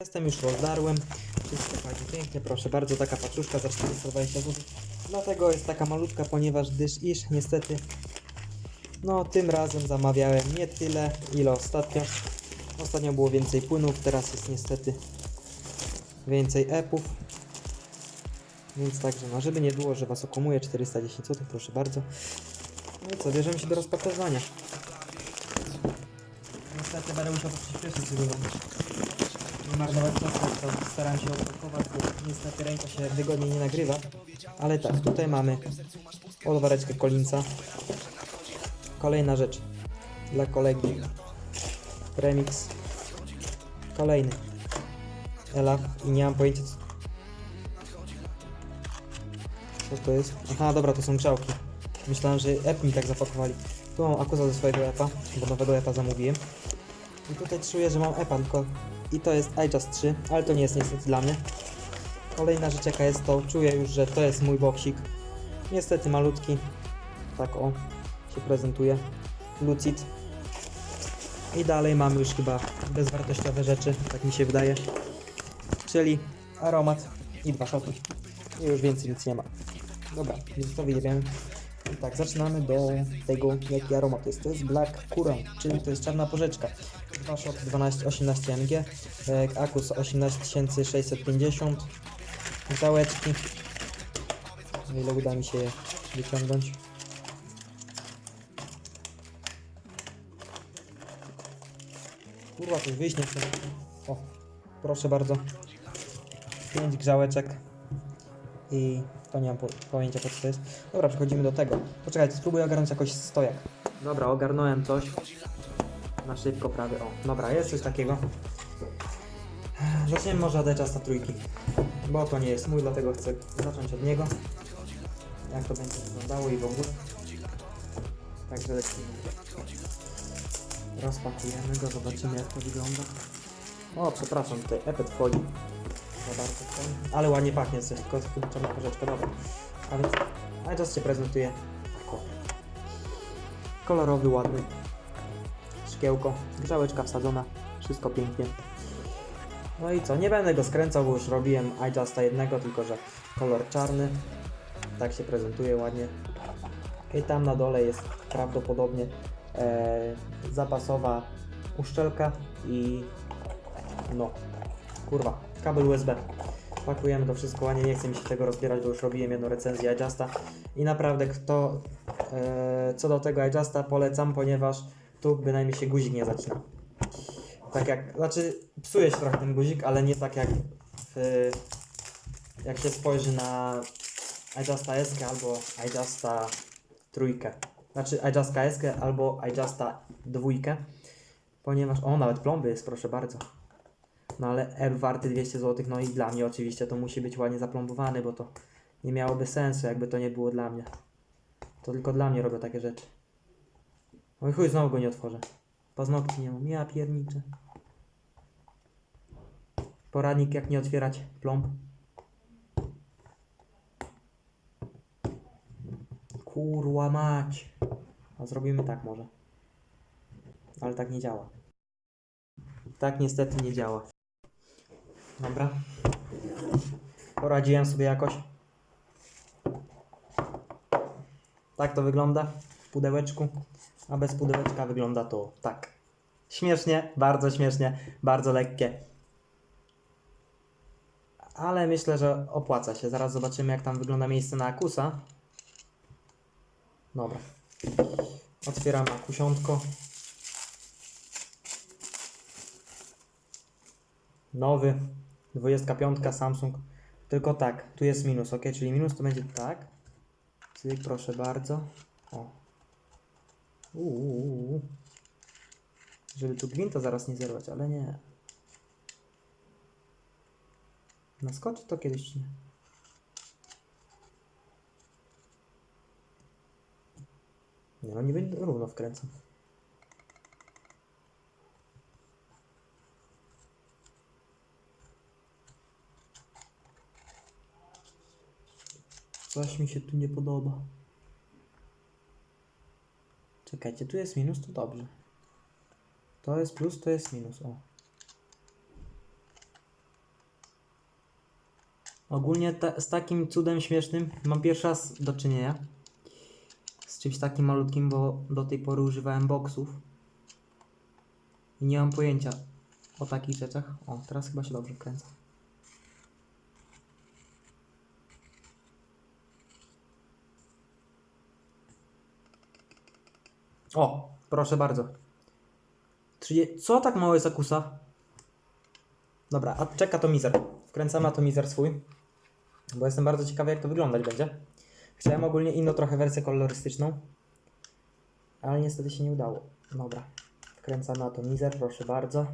Jestem już rozdarłem. Wszystko fajnie, pięknie, proszę bardzo, taka paczuszka za 420 zł. Dlatego jest taka malutka, ponieważ gdyż iż niestety no tym razem zamawiałem nie tyle ile ostatnio. Ostatnio było więcej płynów, teraz jest niestety więcej epów. Więc także, no żeby nie było, że Was okłamuje 410 zł, proszę bardzo. No i co, bierzemy się do rozpakowywania. Niestety będę musiał to przyspieszyć, nie marnować czasu, to staram się opakować, bo niestety ręka się wygodnie nie nagrywa. Ale tak, tutaj mamy olowareczkę Kolinca. Kolejna rzecz dla kolegi. Remix. Kolejny. Ela i nie mam pojęcia co... Co to jest? Aha, dobra, to są grzałki. Myślałem, że ep mi tak zapakowali. Tu mam akuza ze swojego epa, bo nowego epa zamówiłem. I tutaj czuję, że mam epa, tylko i to jest iJust 3, ale to nie jest niestety dla mnie. Kolejna rzecz jaka jest to, czuję już, że to jest mój boksik. Niestety malutki. Tak o, się prezentuje. Lucid. I dalej mamy już chyba bezwartościowe rzeczy, tak mi się wydaje. Czyli aromat i dwa szoty. I już więcej nic nie ma. Dobra, więc to wyjebiemy. Tak, zaczynamy do tego, jaki aromat to jest. To jest Black Currant, czyli to jest czarna porzeczka. Dwa shot 12, 18 mg, Akus 18650, gałeczki. O ile uda mi się je wyciągnąć. Kurwa, coś wyjść nie chce. O, proszę bardzo. 5 grzałeczek. I to nie mam po, pojęcia po co to jest. Dobra, przechodzimy do tego. Poczekajcie, spróbuję ogarnąć jakoś stojak. Dobra, ogarnąłem coś. Na szybko prawie. O, dobra, jest coś takiego. Zaczniemy może od Edge'a trójki. Bo to nie jest mój, dlatego chcę zacząć od niego. Jak to będzie wyglądało i w ogóle. Także lecimy. Rozpakujemy go, zobaczymy jak to wygląda. O, przepraszam, tutaj epet wchodzi. Bardzo. Ale ładnie pachnie, coś tylko czarna porzeczka, dobra. A więc Edge'as się prezentuje. Kolorowy, ładny. Szkiełko, grzałeczka wsadzona, wszystko pięknie. No i co, nie będę go skręcał, bo już robiłem iJusta jednego, tylko że kolor czarny. Tak się prezentuje ładnie. I tam na dole jest prawdopodobnie e, zapasowa uszczelka i no, kurwa, kabel USB. Pakujemy to wszystko ładnie, nie chcę mi się tego rozbierać, bo już robiłem jedną recenzję iJusta i naprawdę kto e, co do tego iJusta polecam, ponieważ tu bynajmniej się guzik nie zacina. Tak jak, znaczy psuje się trochę ten guzik, ale nie tak jak w, jak się spojrzy na iJusta S albo iJusta trójkę. Znaczy iJusta S albo iJusta dwójkę, ponieważ, o nawet plomby jest, proszę bardzo. No ale R warty 200 zł, no i dla mnie oczywiście to musi być ładnie zaplombowany, bo to nie miałoby sensu, jakby to nie było dla mnie. To tylko dla mnie robię takie rzeczy. Oj chuj, znowu go nie otworzę. Paznokci nie mam, ja pierniczę. Poradnik jak nie otwierać plomb. Kurwa mać. A zrobimy tak może. Ale tak nie działa. Tak niestety nie działa. Dobra. Poradziłem sobie jakoś. Tak to wygląda w pudełeczku, a bez pudełeczka wygląda to tak. Śmiesznie, bardzo śmiesznie, bardzo lekkie. Ale myślę, że opłaca się. Zaraz zobaczymy, jak tam wygląda miejsce na akusa. Dobra. Otwieramy akusiątko. Nowy. 25 Samsung. Tylko tak, tu jest minus, ok? Czyli minus to będzie tak. Cyk, proszę bardzo. O. Uuu. Żeby tu gwinta zaraz nie zerwać, ale nie. Naskoczy to kiedyś czy nie? Nie no, będzie równo wkręcam. Coś mi się tu nie podoba. Czekajcie, tu jest minus, to dobrze. To jest plus, to jest minus, o. Ogólnie ta, z takim cudem śmiesznym mam pierwszy raz do czynienia. Z czymś takim malutkim, bo do tej pory używałem boksów. I nie mam pojęcia o takich rzeczach. O, teraz chyba się dobrze kręcę. O, proszę bardzo. Trzydzie- Co tak mało jest akusa? Dobra, a czeka to mizer. Wkręcam na to mizer swój. Bo jestem bardzo ciekawy, jak to wyglądać będzie. Chciałem ogólnie inną trochę wersję kolorystyczną. Ale niestety się nie udało. Dobra. Wkręcam na to mizer, proszę bardzo.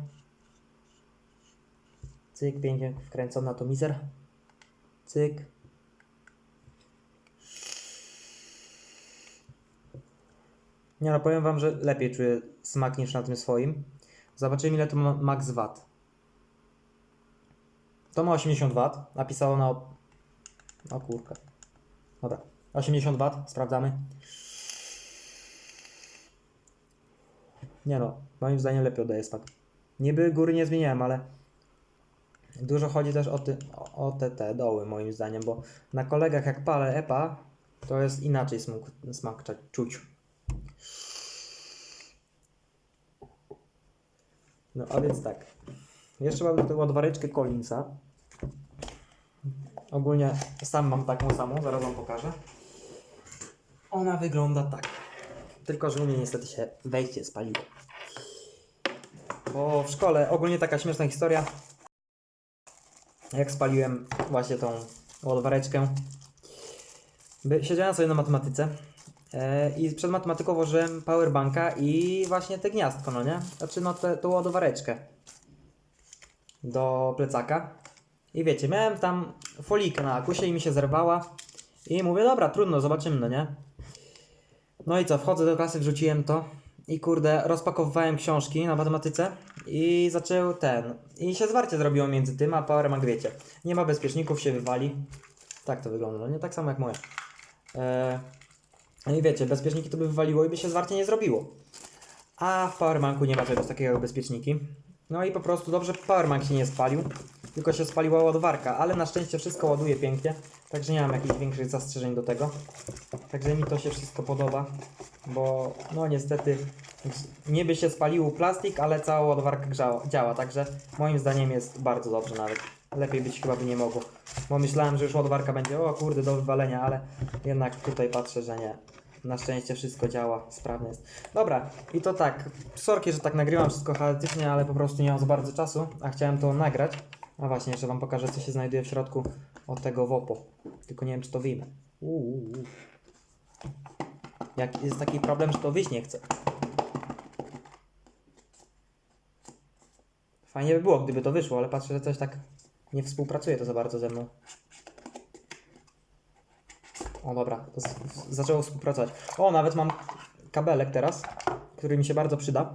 Cyk, pięknie wkręcam na to mizer. Cyk. Nie no, powiem wam, że lepiej czuję smak niż na tym swoim. Zobaczymy ile to ma max watt. To ma 80 W. Napisało na. O kurka. Dobra. 80 W. Sprawdzamy. Nie no. Moim zdaniem lepiej oddaje smak. Niby góry nie zmieniałem, ale. Dużo chodzi też o, ty, o, te, te doły, moim zdaniem, bo na kolegach jak palę EPA, to jest inaczej smak, smak czuć. No a więc tak. Jeszcze mam do tego odwareczkę Collinsa. Ogólnie sam mam taką samą, zaraz wam pokażę. Ona wygląda tak. Tylko, że u mnie niestety się wejście spaliło. Bo w szkole ogólnie taka śmieszna historia. Jak spaliłem właśnie tą odwareczkę. By- Siedziałem sobie na matematyce i przed matematyką włożyłem powerbanka i właśnie te gniazdko, no nie? Znaczy no te, tą ładowareczkę do plecaka. I wiecie, miałem tam folikę na akusie i mi się zerwała. I mówię, dobra, trudno, zobaczymy, no nie? No i co, wchodzę do klasy, wrzuciłem to. I kurde, rozpakowywałem książki na matematyce i zaczął ten. I się zwarcie zrobiło między tym a Powerbank, wiecie. Nie ma bezpieczników, się wywali. Tak to wygląda, no nie? Tak samo jak moje. Eee, i wiecie, bezpieczniki to by wywaliło i by się zwarcie nie zrobiło. A w Powerbanku nie ma czegoś takiego jak bezpieczniki. No i po prostu dobrze Powerbank się nie spalił, tylko się spaliła ładowarka, ale na szczęście wszystko ładuje pięknie, także nie mam jakichś większych zastrzeżeń do tego. Także mi to się wszystko podoba, bo no niestety niby się spalił plastik, ale cała ładowarka grzała, działa, także moim zdaniem jest bardzo dobrze nawet. Lepiej być chyba by nie mogło, bo myślałem, że już ładowarka będzie, o kurde, do wywalenia, ale jednak tutaj patrzę, że nie. Na szczęście wszystko działa, sprawnie jest. Dobra, i to tak. Sorki, że tak nagrywam wszystko chaotycznie, ale po prostu nie mam za bardzo czasu, a chciałem to nagrać. A właśnie, jeszcze Wam pokażę, co się znajduje w środku od tego WOPO. Tylko nie wiem, czy to wyjmę. Uuu. Jak jest taki problem, że to wyjść nie chce. Fajnie by było, gdyby to wyszło, ale patrzę, że coś tak nie współpracuje to za bardzo ze mną. O dobra, zaczęło współpracować. O, nawet mam kabelek teraz, który mi się bardzo przyda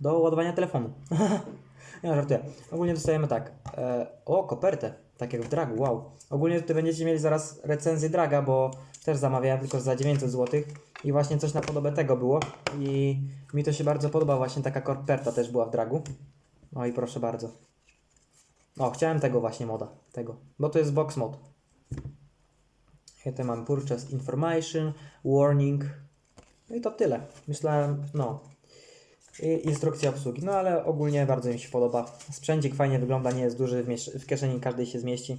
do ładowania telefonu. ja żartuję. Ogólnie dostajemy tak. E, o, kopertę. Tak jak w Dragu, wow. Ogólnie tutaj będziecie mieli zaraz recenzję Draga, bo też zamawiałem tylko za 900 zł i właśnie coś na podobę tego było i mi to się bardzo podoba, właśnie taka koperta też była w Dragu. No i proszę bardzo. O, chciałem tego właśnie moda, tego, bo to jest box mod. Tutaj mam purchase information, warning. No i to tyle. Myślałem, no. I instrukcja obsługi. No ale ogólnie bardzo mi się podoba. Sprzęcik fajnie wygląda, nie jest duży, w, w kieszeni każdej się zmieści.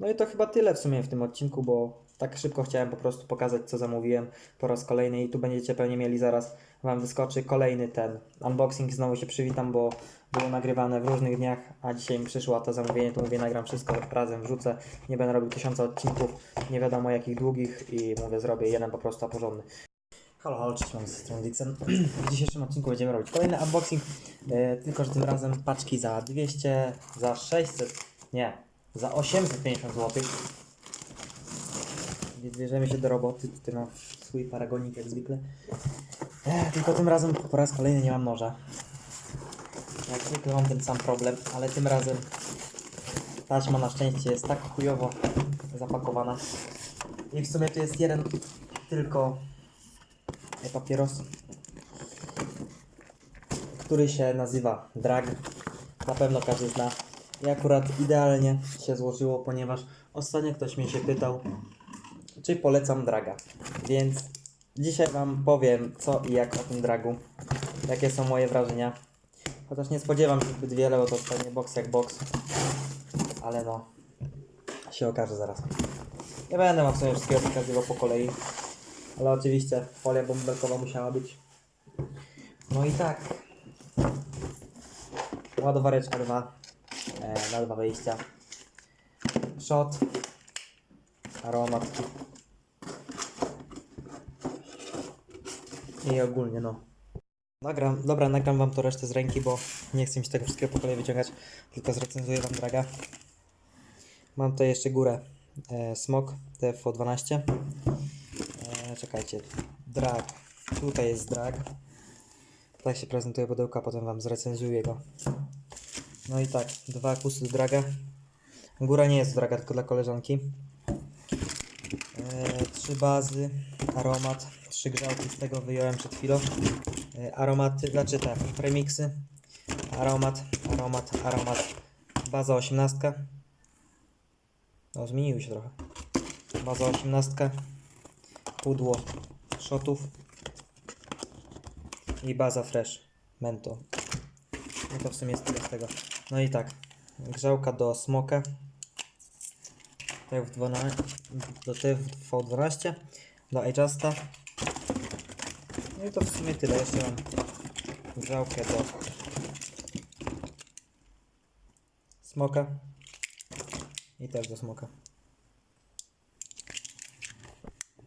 No i to chyba tyle w sumie w tym odcinku, bo tak szybko chciałem po prostu pokazać, co zamówiłem po raz kolejny i tu będziecie pewnie mieli zaraz, Wam wyskoczy kolejny ten unboxing. Znowu się przywitam, bo było nagrywane w różnych dniach, a dzisiaj mi przyszło to zamówienie, to mówię, nagram wszystko razem, wrzucę. Nie będę robił tysiąca odcinków, nie wiadomo jakich długich i mówię, zrobię jeden po prostu, porządny. Halo, halo, cześć, mam ze strony. W dzisiejszym odcinku będziemy robić kolejny unboxing, e, tylko że tym razem paczki za 200, za 600, nie, za 850 zł. Bierzemy się do roboty, tutaj mam swój paragonik jak zwykle. E, tylko tym razem po raz kolejny nie mam noża. Jak zwykle mam ten sam problem, ale tym razem taśma na szczęście jest tak chujowo zapakowana. I w sumie tu jest jeden tylko papieros, który się nazywa Drag. Na pewno każdy zna. I akurat idealnie się złożyło, ponieważ ostatnio ktoś mnie się pytał, czy polecam draga. Więc dzisiaj Wam powiem co i jak o tym dragu. Jakie są moje wrażenia. Chociaż nie spodziewam się zbyt wiele, bo to pewnie boks jak boks. Ale no, się okaże zaraz. Nie będę Wam sobie wszystkiego pokazywał po kolei. Ale oczywiście folia bąbelkowa musiała być. No i tak. Ładowareczka 2 e, na dwa wejścia. Shot. Aromat. I ogólnie no. Nagram, dobra, nagram wam to resztę z ręki, bo nie chcę mi się tego wszystkiego po kolei wyciągać, tylko zrecenzuję wam draga. Mam tutaj jeszcze górę e, Smok TFO12. E, czekajcie, drag. Tutaj jest drag. Tak się prezentuje pudełka, potem wam zrecenzuję go. No i tak, dwa kusy do draga. Góra nie jest draga, tylko dla koleżanki. E, trzy bazy, aromat, trzy grzałki z tego wyjąłem przed chwilą. E, aromaty, znaczy te premixy. Aromat, aromat, aromat. Baza 18. No, zmieniły się trochę. Baza 18. Pudło shotów. I baza fresh. Mento. No to w sumie jest tyle z tego. No i tak. Grzałka do smoka. TF12, do TF12, do iJusta. No i to w sumie tyle. Jeszcze mam grzałkę do smoka i też do smoka.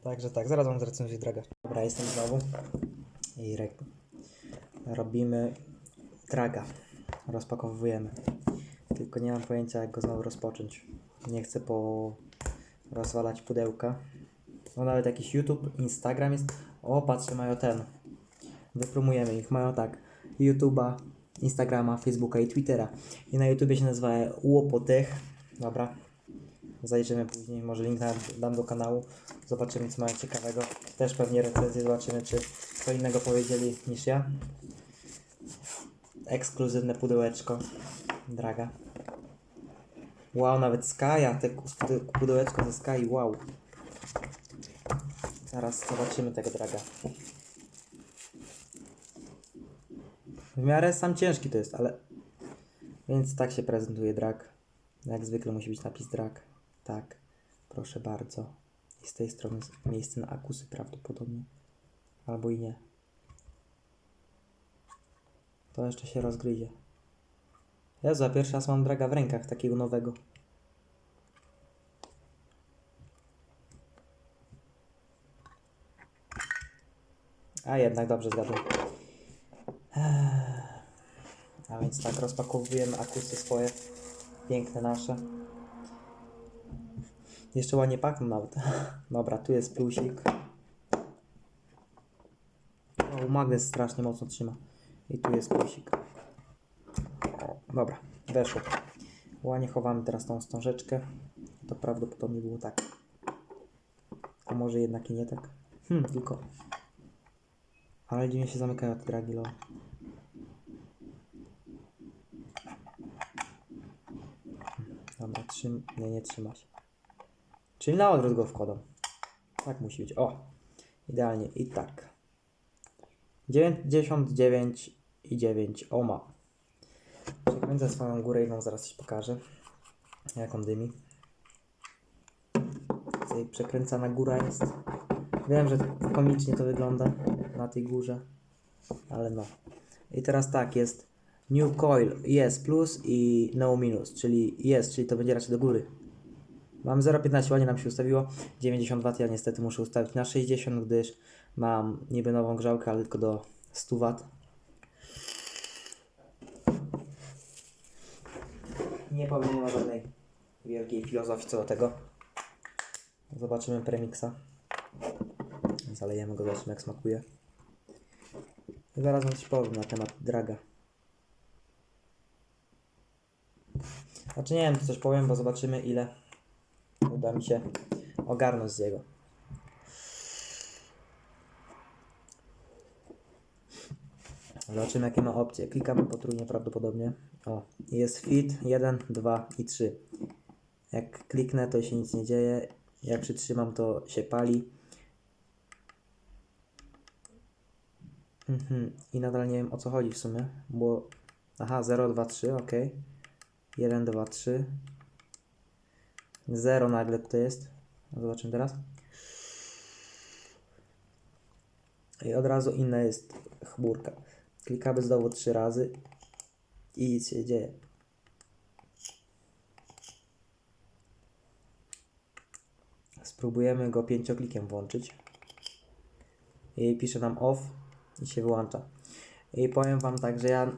Także tak, zaraz wam zrecenzuję draga. Dobra, jestem znowu i robimy draga. Rozpakowujemy. Tylko nie mam pojęcia jak go znowu rozpocząć. Nie chcę po rozwalać pudełka. No nawet jakiś YouTube, Instagram jest. O, patrzcie, mają ten. Wypromujemy ich. Mają tak. YouTube'a, Instagrama, Facebooka i Twittera. I na YouTubie się nazywa Łopotech. Dobra. Zajrzymy później. Może link dam do kanału. Zobaczymy, co mają ciekawego. Też pewnie recenzję. Zobaczymy, czy co innego powiedzieli niż ja. Ekskluzywne pudełeczko. Draga. Wow, nawet Skaja, te pude- pudełeczko ze Sky, wow. Zaraz zobaczymy tego draga. W miarę sam ciężki to jest, ale... Więc tak się prezentuje drag. Jak zwykle musi być napis drag. Tak, proszę bardzo. I z tej strony miejsce na akusy prawdopodobnie. Albo i nie. To jeszcze się rozgryzie. Jezu, a pierwszy raz mam draga w rękach, takiego nowego. A jednak dobrze zgadłem. A więc tak, rozpakowujemy akusy swoje. Piękne nasze. Jeszcze ładnie pachną nawet. Dobra, tu jest plusik. O, magnes strasznie mocno trzyma. I tu jest plusik. Dobra, weszło. Ładnie chowamy teraz tą wstążeczkę. To prawdopodobnie było tak. A może jednak i nie tak. Hmm, tylko... Ale dziwnie się zamykają te dragi, lol. Dobra, trzym... Nie, nie trzyma się. Czyli na odwrót go wkładam. Tak musi być. O! Idealnie. I tak. 99 i 9 oma. Przekręcę swoją górę i wam zaraz coś pokażę. Jak on dymi. Tutaj przekręcana góra jest. Wiem, że komicznie to wygląda na tej górze. Ale no. I teraz tak, jest New Coil, jest plus i no minus, czyli jest, czyli to będzie raczej do góry. Mam 0,15 ładnie nam się ustawiło, 90 W ja niestety muszę ustawić na 60, gdyż mam niby nową grzałkę, ale tylko do 100 W. Nie powiem, nie ma żadnej wielkiej filozofii co do tego. Zobaczymy premixa. Zalejemy go, zobaczymy jak smakuje. Zaraz wam coś powiem na temat draga. Znaczy nie wiem, coś powiem, bo zobaczymy ile uda mi się ogarnąć z jego. Zobaczymy jakie ma opcje. Klikamy potrójnie prawdopodobnie. O, jest fit 1, 2 i 3. Jak kliknę to się nic nie dzieje. Jak przytrzymam to się pali. Mhm. I nadal nie wiem o co chodzi w sumie, bo... Aha, 0, 2, 3, ok. 1, 2, 3. 0 nagle tutaj jest. Zobaczymy teraz. I od razu inna jest chmurka. Klikamy znowu trzy razy i nic się dzieje. Spróbujemy go pięcioklikiem włączyć. I pisze nam off i się wyłącza. I powiem Wam tak, że ja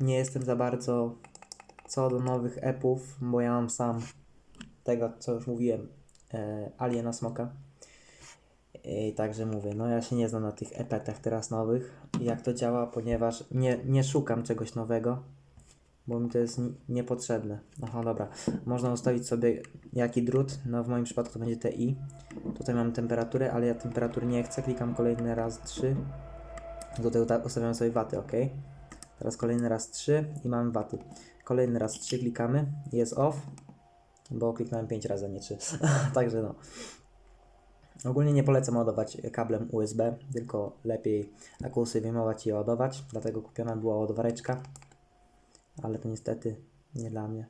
nie jestem za bardzo co do nowych appów, bo ja mam sam tego, co już mówiłem, e, Aliena Smoka. I także mówię, no ja się nie znam na tych epetach teraz nowych, jak to działa, ponieważ nie, nie szukam czegoś nowego, bo mi to jest ni- niepotrzebne. Aha, dobra. Można ustawić sobie jaki drut, no w moim przypadku to będzie TI. Tutaj mam temperaturę, ale ja temperatury nie chcę, klikam kolejny raz 3. Do tego ta- ustawiam sobie waty, ok? Teraz kolejny raz 3 i mamy waty. Kolejny raz 3 klikamy, jest off, bo kliknąłem 5 razy, nie 3. Także no. Ogólnie nie polecam ładować kablem USB, tylko lepiej akusy wyjmować i ładować, dlatego kupiona była ładowareczka, ale to niestety nie dla mnie.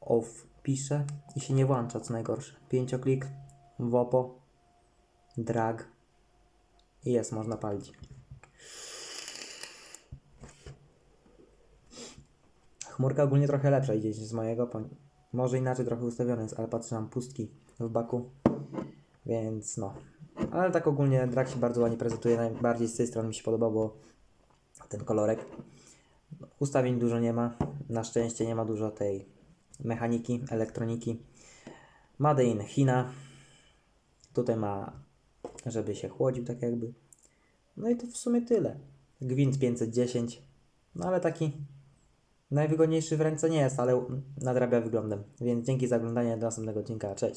Off pisze i się nie włącza, co najgorsze. Pięcioklik, WOPO, drag i jest, można palić. Chmurka ogólnie trochę lepsza idzie niż z mojego, może inaczej trochę ustawiony jest, ale patrzę, mam pustki w baku, więc no. Ale tak ogólnie drag się bardzo ładnie prezentuje, najbardziej z tej strony mi się podoba, bo ten kolorek. Ustawień dużo nie ma, na szczęście nie ma dużo tej mechaniki, elektroniki. Made in China. Tutaj ma, żeby się chłodził tak jakby. No i to w sumie tyle. Gwint 510, no ale taki najwygodniejszy w ręce nie jest, ale nadrabia wyglądem. Więc dzięki za oglądanie, do następnego odcinka, cześć.